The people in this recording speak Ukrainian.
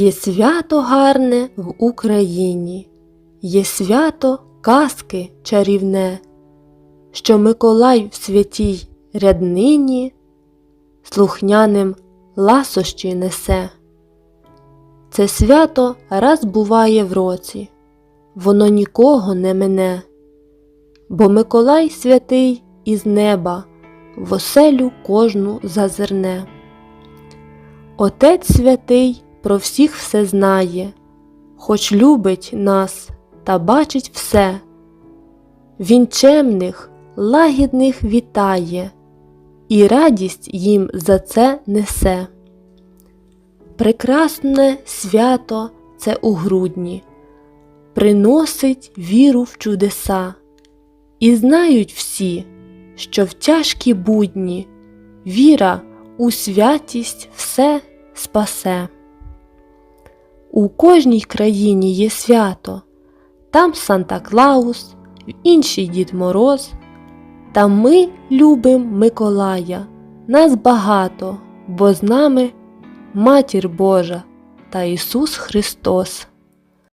Є свято гарне в Україні, є свято казки чарівне, що Миколай в святій ряднині слухняним ласощі несе. Це свято раз буває в році, воно нікого не мине, бо Миколай святий із неба в оселю кожну зазирне. Отець святий про всіх все знає, хоч любить нас та бачить все. Він чемних, лагідних вітає, і радість їм за це несе. Прекрасне свято це у грудні, приносить віру в чудеса, і знають всі, що в тяжкі будні віра у святість все спасе. У кожній країні є свято, там Санта Клаус, в іншій Дід Мороз. Та ми любим Миколая, нас багато, бо з нами Матір Божа та Ісус Христос.